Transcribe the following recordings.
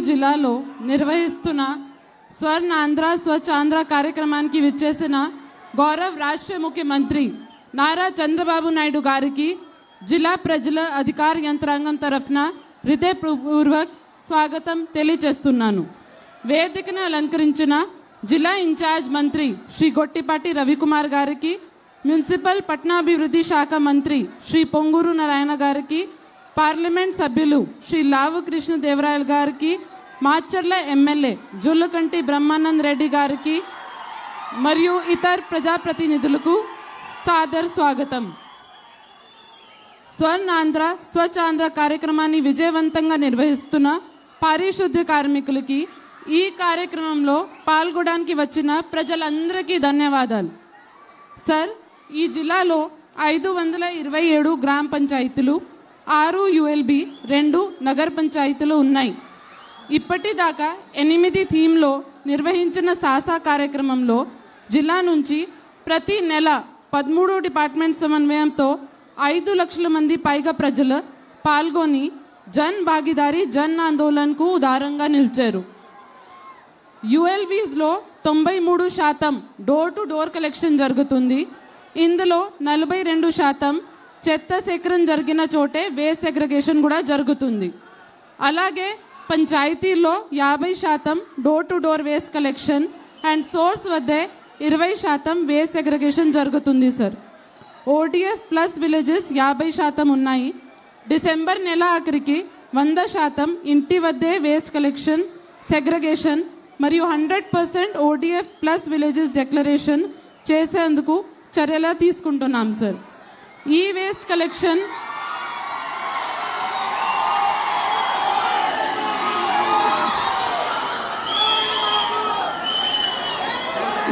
జిల్లాలో నిర్వహిస్తున్న స్వర్ణ ఆంధ్ర స్వచ్ఛ ఆంధ్ర కార్యక్రమానికి విచ్చేసిన గౌరవ్ రాష్ట్ర ముఖ్యమంత్రి నారా చంద్రబాబు నాయుడు గారికి జిల్లా ప్రజల అధికార యంత్రాంగం తరఫున హృదయపూర్వక్ స్వాగతం తెలియజేస్తున్నాను. వేదికను అలంకరించిన జిల్లా ఇన్ఛార్జ్ మంత్రి శ్రీ గొట్టిపాటి రవికుమార్ గారికి మున్సిపల్ పట్టణాభివృద్ధి శాఖ మంత్రి శ్రీ పొంగూరు నారాయణ గారికి పార్లమెంట్ సభ్యులు శ్రీ లావు కృష్ణదేవరాయలు గారికి మాచర్ల ఎమ్మెల్యే జుల్లకంటి బ్రహ్మానంద్ రెడ్డి గారికి మరియు ఇతర ప్రజాప్రతినిధులకు సాదర్ స్వాగతం. స్వర్ణ ఆంధ్ర స్వచ్ఛ ఆంధ్ర కార్యక్రమాన్ని విజయవంతంగా నిర్వహిస్తున్న పారిశుద్ధ్య కార్మికులకి ఈ కార్యక్రమంలో పాల్గొనడానికి వచ్చిన ప్రజలందరికీ ధన్యవాదాలు. సార్ ఈ జిల్లాలో ఐదు వందల ఇరవై ఏడు గ్రామ పంచాయతీలు ఆరు యుఎల్బి రెండు నగర పంచాయతీలు ఉన్నాయి. ఇప్పటిదాకా ఎనిమిది థీమ్లో నిర్వహించిన సాసా కార్యక్రమంలో జిల్లా నుంచి ప్రతి నెల పదమూడు డిపార్ట్మెంట్ సమన్వయంతో ఐదు లక్షల మంది పైగా ప్రజలు పాల్గొని జన్ భాగీదారీ జన్ ఆందోళన్కు ఉదారంగా నిలిచారు. యుఎల్బీస్లో తొంభై మూడు శాతం డోర్ టు డోర్ కలెక్షన్ జరుగుతుంది. ఇందులో నలభై రెండు శాతం చెత్త సేకరణ జరిగిన చోటే వేస్ట్ సెగ్రిగేషన్ కూడా జరుగుతుంది. అలాగే పంచాయతీలో యాభై శాతం door to door waste collection and source వద్దే ఇరవై శాతం వేస్ట్ సెగ్రిగేషన్ జరుగుతుంది సార్ ఓడిఎఫ్ ప్లస్ విలేజెస్ యాభై శాతం ఉన్నాయి. డిసెంబర్ నెల ఆఖరికి వంద శాతం ఇంటి వద్దే వేస్ట్ కలెక్షన్ సెగ్రగేషన్ మరియు hundred percent ODF plus villages declaration చేసేందుకు చర్యలు తీసుకుంటున్నాం సార్ ఈ వేస్ట్ కలెక్షన్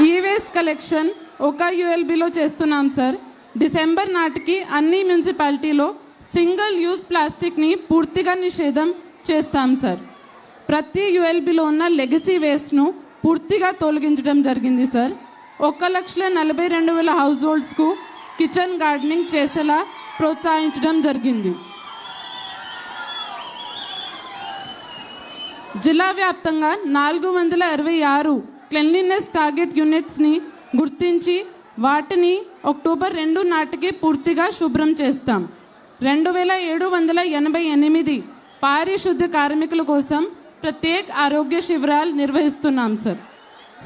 ఈ వేస్ట్ కలెక్షన్ ఒక యుఎల్బిలో చేస్తున్నాం సార్ డిసెంబర్ నాటికి అన్ని మున్సిపాలిటీలో సింగిల్ యూజ్ ప్లాస్టిక్ని పూర్తిగా నిషేధం చేస్తాం సార్ ప్రతి యుఎల్బిలో ఉన్న లెగసీ వేస్ట్ను పూర్తిగా తొలగించడం జరిగింది సార్ ఒక లక్షల నలభై రెండు వేల హౌస్ హోల్డ్స్కు కిచెన్ గార్డెనింగ్ చేసేలా ప్రోత్సహించడం జరిగింది. జిల్లా వ్యాప్తంగా నాలుగు వందల అరవై ఆరు క్లెన్లీనెస్ టార్గెట్ యూనిట్స్ని గుర్తించి వాటిని అక్టోబర్ రెండు నాటికి పూర్తిగా శుభ్రం చేస్తాం. రెండు వేల ఏడు వందల ఎనభై ఎనిమిది పారిశుద్ధ కార్మికుల కోసం ప్రత్యేక ఆరోగ్య శిబిరాలు నిర్వహిస్తున్నాం సార్.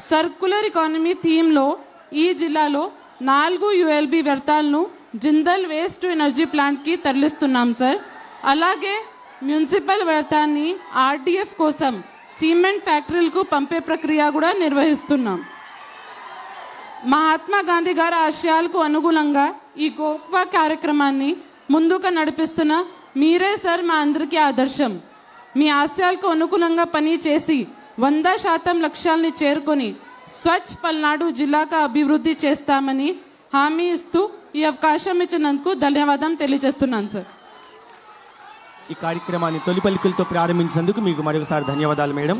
సర్కులర్ ఎకానమీ థీమ్లో ఈ జిల్లాలో నాలుగు యుఎల్బి వ్యర్థాలను జిందల్ వేస్ట్ టు ఎనర్జీ ప్లాంట్కి తరలిస్తున్నాం సార్. అలాగే మున్సిపల్ వ్యర్థాన్ని ఆర్డీఎఫ్ కోసం సిమెంట్ ఫ్యాక్టరీలకు పంపే ప్రక్రియ కూడా నిర్వహిస్తున్నాం. మహాత్మా గాంధీ గారి ఆశయాలకు అనుగుణంగా ఈ గొప్ప కార్యక్రమాన్ని ముందుకు నడిపిస్తున్న మీరే సార్ మా అందరికీ ఆదర్శం. మీ ఆశయాలకు అనుగుణంగా పని చేసి వంద శాతం లక్ష్యాల్ని చేరుకొని స్వచ్ఛ పల్నాడు జిల్లాగా అభివృద్ధి చేస్తామని హామీ ఇస్తూ ఈ అవకాశం ఇచ్చినందుకు ధన్యవాదం తెలియజేస్తున్నాను సార్. ఈ కార్యక్రమాన్ని తొలి పలికలతో ప్రారంభించినందుకు మీకు మరొకసారి ధన్యవాదాలు మేడం.